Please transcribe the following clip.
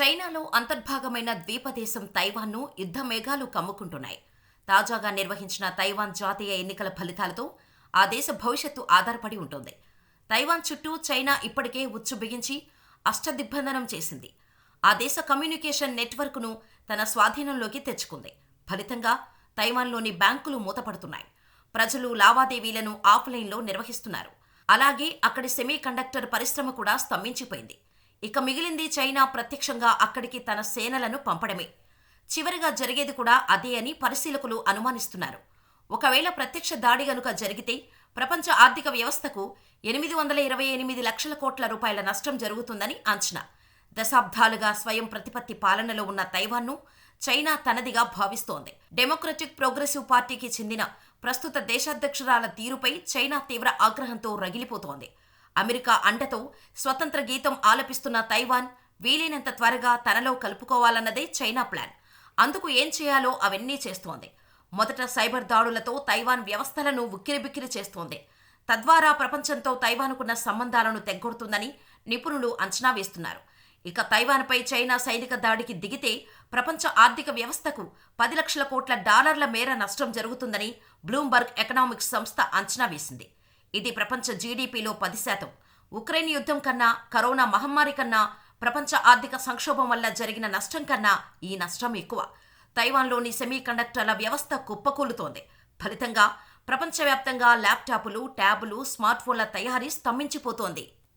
చైనాలో అంతర్భాగమైన ద్వీపదేశం తైవాన్ను యుద్ధ మేఘాలు కమ్ముకుంటున్నాయి. తాజాగా నిర్వహించిన తైవాన్ జాతీయ ఎన్నికల ఫలితాలతో ఆ దేశ భవిష్యత్తు ఆధారపడి ఉంటుంది. తైవాన్ చుట్టూ చైనా ఇప్పటికే ఉచ్చు బిగించి అష్టదిగ్బంధనం చేసింది. ఆ దేశ కమ్యూనికేషన్ నెట్వర్క్ను తన స్వాధీనంలోకి తెచ్చుకుంది. ఫలితంగా తైవాన్లోని బ్యాంకులు మూతపడుతున్నాయి. ప్రజలు లావాదేవీలను ఆఫ్లైన్లో నిర్వహిస్తున్నారు. అలాగే అక్కడి సెమీ కండక్టర్ పరిశ్రమ కూడా స్తంభించిపోయింది. ఇక మిగిలింది చైనా ప్రత్యక్షంగా అక్కడికి తన సేనలను పంపడమే. చివరిగా జరిగేది కూడా అదే అని పరిశీలకులు అనుమానిస్తున్నారు. ఒకవేళ ప్రత్యక్ష దాడి గనుక జరిగితే ప్రపంచ ఆర్థిక వ్యవస్థకు ఎనిమిది వందల ఇరవై ఎనిమిది లక్షల కోట్ల రూపాయల నష్టం జరుగుతుందని అంచనా. దశాబ్దాలుగా స్వయం ప్రతిపత్తి పాలనలో ఉన్న తైవాన్ను చైనా తనదిగా భావిస్తోంది. డెమోక్రటిక్ ప్రోగ్రెసివ్ పార్టీకి చెందిన ప్రస్తుత దేశాధ్యక్షురాల తీరుపై చైనా తీవ్ర ఆగ్రహంతో రగిలిపోతోంది. అమెరికా అండతో స్వతంత్ర గీతం ఆలపిస్తున్న తైవాన్ వీలైనంత త్వరగా తనలో కలుపుకోవాలన్నదే చైనా ప్లాన్. అందుకు ఏం చేయాలో అవన్నీ చేస్తోంది. మొదట సైబర్ దాడులతో తైవాన్ వ్యవస్థలను ఉక్కిరిబిక్కిరి చేస్తోంది. తద్వారా ప్రపంచంతో తైవాన్కున్న సంబంధాలను తెగ్గొడుతుందని నిపుణులు అంచనా వేస్తున్నారు. ఇక తైవాన్పై చైనా సైనిక దాడికి దిగితే ప్రపంచ ఆర్థిక వ్యవస్థకు పది లక్షల కోట్ల డాలర్ల మేర నష్టం జరుగుతుందని బ్లూంబర్గ్ ఎకనామిక్స్ సంస్థ అంచనా వేసింది. ఇది ప్రపంచ జీడీపీలో పది శాతం. ఉక్రెయిన్ యుద్ధం కన్నా కరోనా మహమ్మారి కన్నా ప్రపంచ ఆర్థిక సంక్షోభం వల్ల జరిగిన నష్టం కన్నా ఈ నష్టం ఎక్కువ. తైవాన్లోని సెమీ కండక్టర్ల వ్యవస్థ కుప్పకూలుతోంది. ఫలితంగా ప్రపంచవ్యాప్తంగా ల్యాప్టాపులు ట్యాబులు స్మార్ట్ ఫోన్ల తయారీ స్తంభించిపోతోంది.